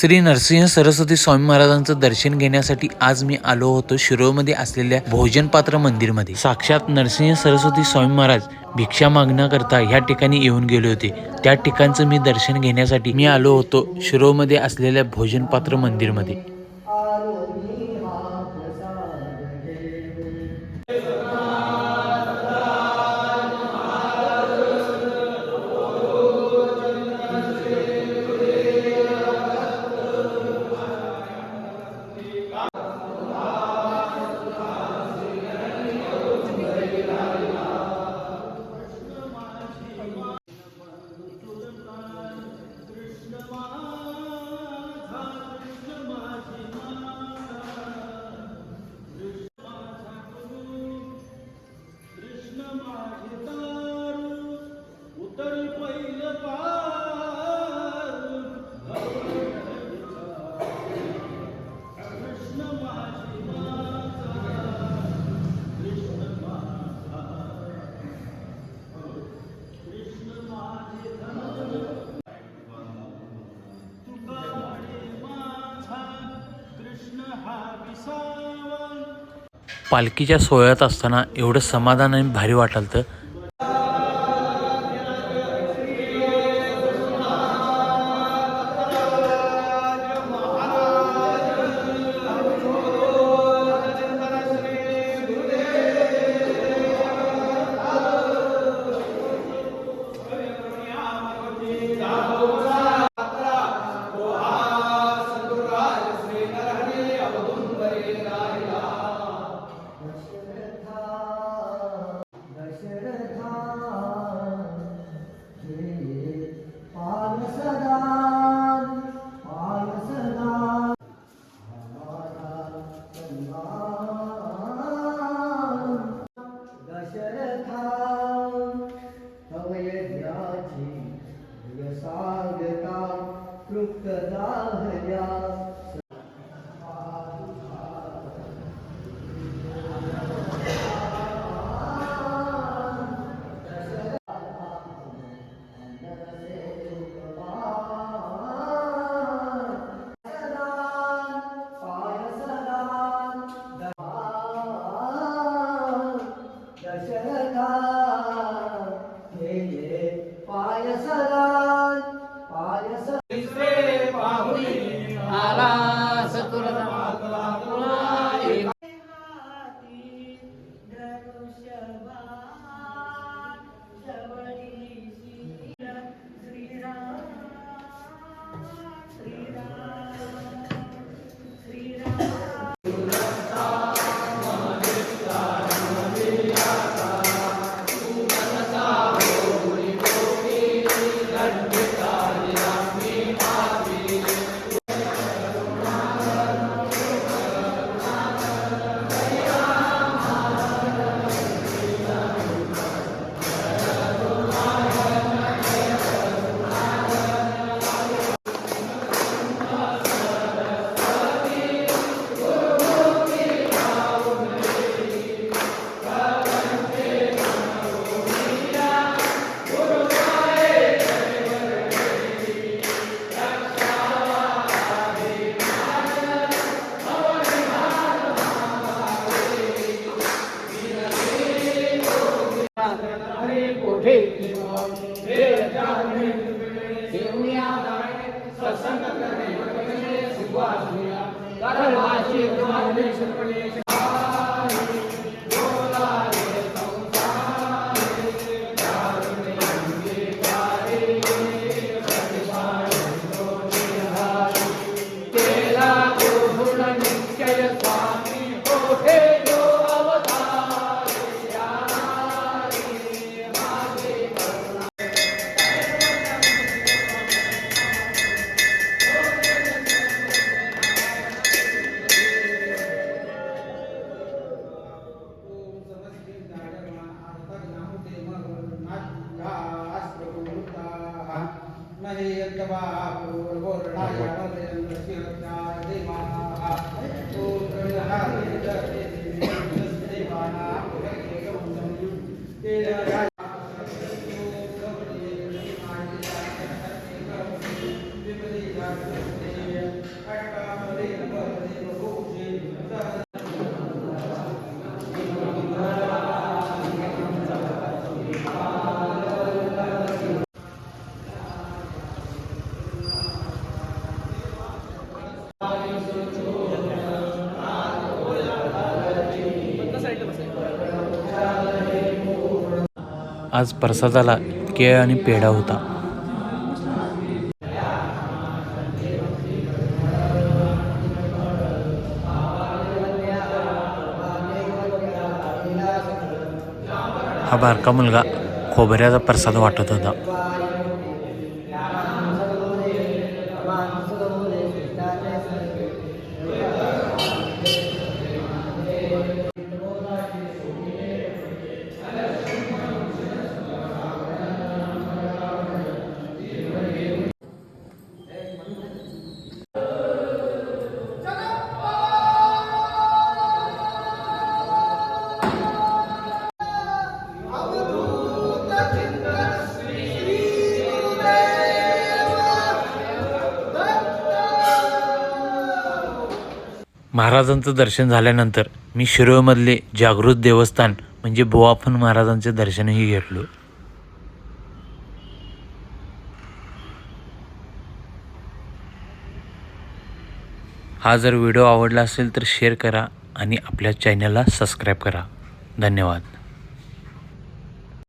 श्री नरसिंह सरस्वती स्वामी महाराजांचं दर्शन घेण्यासाठी आज मी आलो होतो शिरोळमध्ये असलेल्या भोजनपात्र मंदिरमध्ये. साक्षात नरसिंह सरस्वती स्वामी महाराज भिक्षा मागण्याकरता ह्या ठिकाणी येऊन गेले होते. त्या ठिकाणचं मी दर्शन घेण्यासाठी मी आलो होतो शिरोमध्ये असलेल्या भोजनपात्र मंदिरमध्ये. पालखीच्या सोहळ्यात असताना एवढं समाधान आणि भारी वाटाल सत्संग करणे शिकवा आज प्रसादाला केळ आणि पेढा होता. हा बारका मुलगा खोबऱ्याचा प्रसाद वाटत होता महाराजांचं दर्शन झाल्यानंतर मी शिरोळमधले जागृत देवस्थान म्हणजे बोवाफन महाराजांचे दर्शनही घेतलो. हा जर व्हिडिओ आवडला असेल तर शेअर करा आणि आपल्या चॅनलला सबस्क्राईब करा. धन्यवाद.